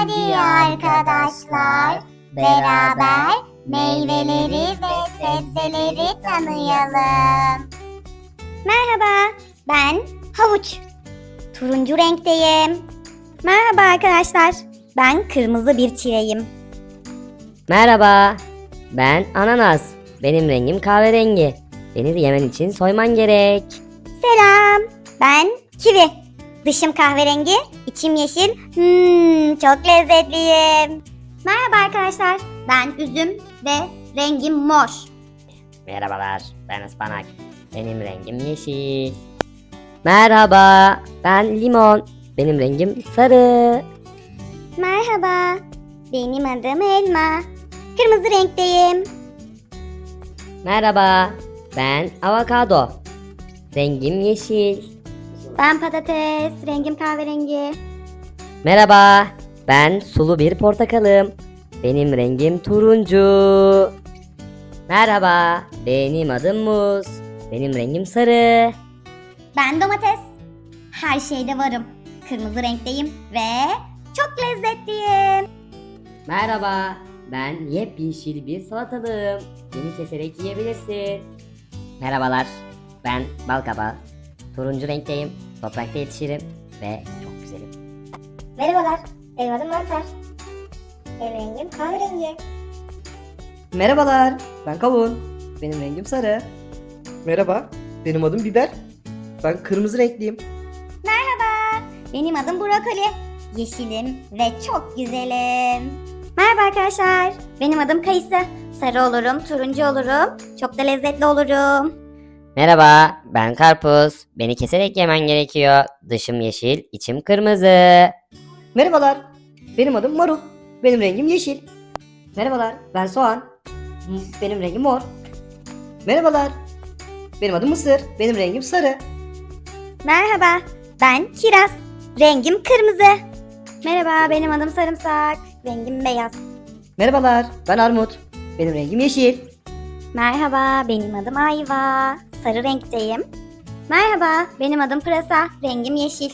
Hadi arkadaşlar beraber meyveleri ve sebzeleri tanıyalım. Merhaba, ben Havuç. Turuncu renkteyim. Merhaba arkadaşlar, ben kırmızı bir çileyim. Merhaba, ben ananas. Benim rengim kahverengi. Beni de yemen için soyman gerek. Selam, ben kivi. Dışım kahverengi, içim yeşil. Hmm, çok lezzetliyim. Merhaba arkadaşlar, ben üzüm ve rengim mor. Merhabalar, ben ıspanak. Benim rengim yeşil. Merhaba, ben limon. Benim rengim sarı. Merhaba, benim adım Elma. Kırmızı renkteyim. Merhaba, ben avokado. Rengim yeşil. Ben patates, rengim kahverengi. Merhaba, ben sulu bir portakalım. Benim rengim turuncu. Merhaba, benim adım Muz. Benim rengim sarı. Ben domates. Her şeyde varım. Kırmızı renkteyim ve çok lezzetliyim. Merhaba, ben yepyeşil bir salatalığım. Beni keserek yiyebilirsin. Merhabalar, ben balkabağı. Turuncu renkteyim, toprakta yetişirim ve çok güzelim. Merhabalar, benim adım Mantar. Benim rengim kahverengi. Merhabalar, ben kavun. Benim rengim sarı. Merhaba, benim adım biber. Ben kırmızı renkliyim. Merhaba, benim adım Brokoli. Yeşilim ve çok güzelim. Merhaba arkadaşlar, benim adım Kayısı. Sarı olurum, turuncu olurum, çok da lezzetli olurum. Merhaba, ben karpuz. Beni keserek yemen gerekiyor. Dışım yeşil, içim kırmızı. Merhabalar, benim adım marul. Benim rengim yeşil. Merhabalar, ben soğan. Benim rengim mor. Merhabalar, benim adım mısır. Benim rengim sarı. Merhaba, ben Kiraz. Rengim kırmızı. Merhaba, benim adım Sarımsak. Rengim beyaz. Merhabalar, ben armut. Benim rengim yeşil. Merhaba, benim adım Ayva. Sarı renkteyim. Merhaba, benim adım Pırasa. Rengim yeşil.